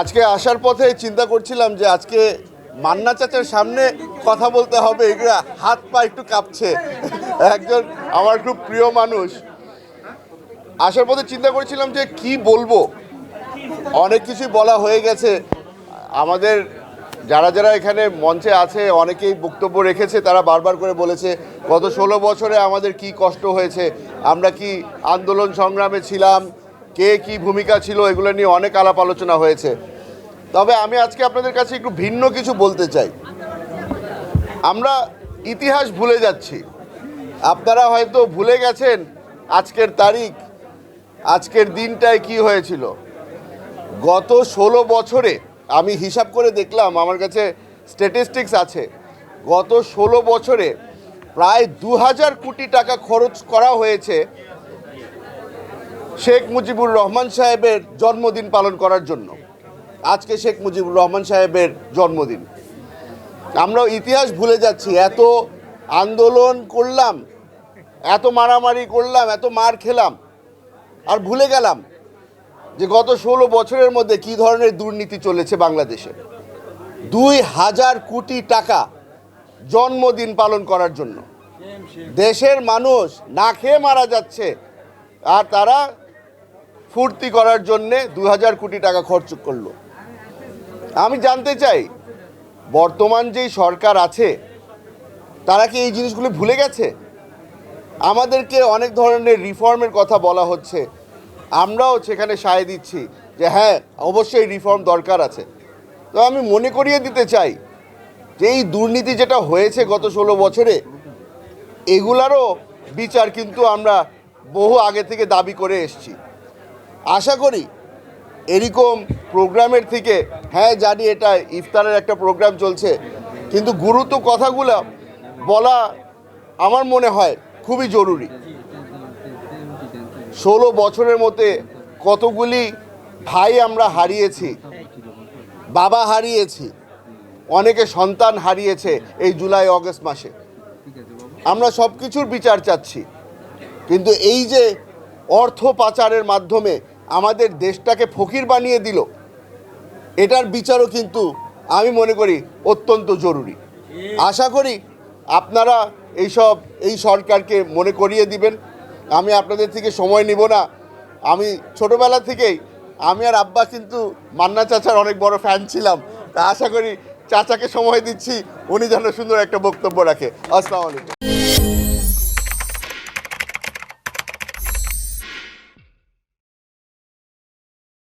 আজকে আসার পথে চিন্তা করছিলাম যে আজকে মান্না চাচার সামনে কথা বলতে হবে, এগুলা হাত পা একটু কাঁপছে। একজন আমার খুব প্রিয় মানুষ। আসার পথে চিন্তা করছিলাম যে কি বলব? অনেক কিছুই বলা হয়ে গেছে। আমাদের যারা যারা এখানে মঞ্চে আছে, অনেকেই বক্তব্য রেখেছে, তারা বারবার করে বলেছে, গত ষোলো বছরে আমাদের কি কষ্ট হয়েছে, আমরা কি আন্দোলন সংগ্রামে ছিলাম কে কি ভূমিকা ছিল এগুলো নিয়ে অনেক আলাপ আলোচনা হয়েছে। তবে আমি আজকে আপনাদের কাছে একটু ভিন্ন কিছু বলতে চাই। আমরা ইতিহাস ভুলে যাচ্ছি। আপনারা হয়তো ভুলে গেছেন আজকের তারিখ, আজকের দিনটায় কি হয়েছিল। গত ষোলো বছরে আমি হিসাব করে দেখলাম, আমার কাছে স্ট্যাটিস্টিক্স আছে। গত ষোলো বছরে প্রায় দু হাজার কোটি টাকা খরচ করা হয়েছে শেখ মুজিবুর রহমান সাহেবের জন্মদিন পালন করার জন্য। আজকে শেখ মুজিবুর রহমান সাহেবের জন্মদিন। আমরা ইতিহাস ভুলে যাচ্ছি, এত আন্দোলন করলাম, এত মারামারি করলাম, এত মার খেলাম, আর ভুলে গেলাম যে গত ষোলো বছরের মধ্যে কি ধরনের দুর্নীতি চলেছে বাংলাদেশে। দুই হাজার কোটি টাকা জন্মদিন পালন করার জন্য। দেশের মানুষ না খেয়ে মারা যাচ্ছে, আর তারা ফুর্তি করার জন্যে দু হাজার কোটি টাকা খরচ করল। আমি জানতে চাই, বর্তমান যেই সরকার আছে, তারা কি এই জিনিসগুলো ভুলে গেছে? আমাদেরকে অনেক ধরনের রিফর্মের কথা বলা হচ্ছে। আমরাও সেখানে সায় দিচ্ছি যে হ্যাঁ অবশ্যই রিফর্ম দরকার আছে। তো আমি মনে করিয়ে দিতে চাই যে এই দুর্নীতি যেটা হয়েছে গত ষোলো বছরে, এগুলারও বিচার কিন্তু আমরা বহু আগে থেকে দাবি করে এসছি। আশা করি এরকম প্রোগ্রামের থেকে হ্যাঁ জানি এটা ইফতারের একটা প্রোগ্রাম চলছে, কিন্তু গুরুত্ব কথাগুলো বলা আমার মনে হয় খুবই জরুরি। ষোলো বছরের মধ্যে কতগুলি ভাই আমরা হারিয়েছি, বাবা হারিয়েছি, অনেকে সন্তান হারিয়েছে এই জুলাই, অগস্ট মাসে। আমরা সব কিছুর বিচার চাচ্ছি, কিন্তু এই যে অর্থ পাচারের মাধ্যমে আমাদের দেশটাকে ফকির বানিয়ে দিল, এটার বিচারও কিন্তু আমি মনে করি অত্যন্ত জরুরি। আশা করি আপনারা এইসব, এই সরকারকে মনে করিয়ে দিবেন। আমি আপনাদের থেকে সময় নিব না। আমি ছোটবেলা থেকেই, আমি আর আব্বা কিন্তু মান্না চাচার অনেক বড় ফ্যান ছিলাম। তা আশা করি চাচাকে সময় দিচ্ছি, উনি যেন সুন্দর একটা বক্তব্য রাখে। আসসালামু আলাইকুম।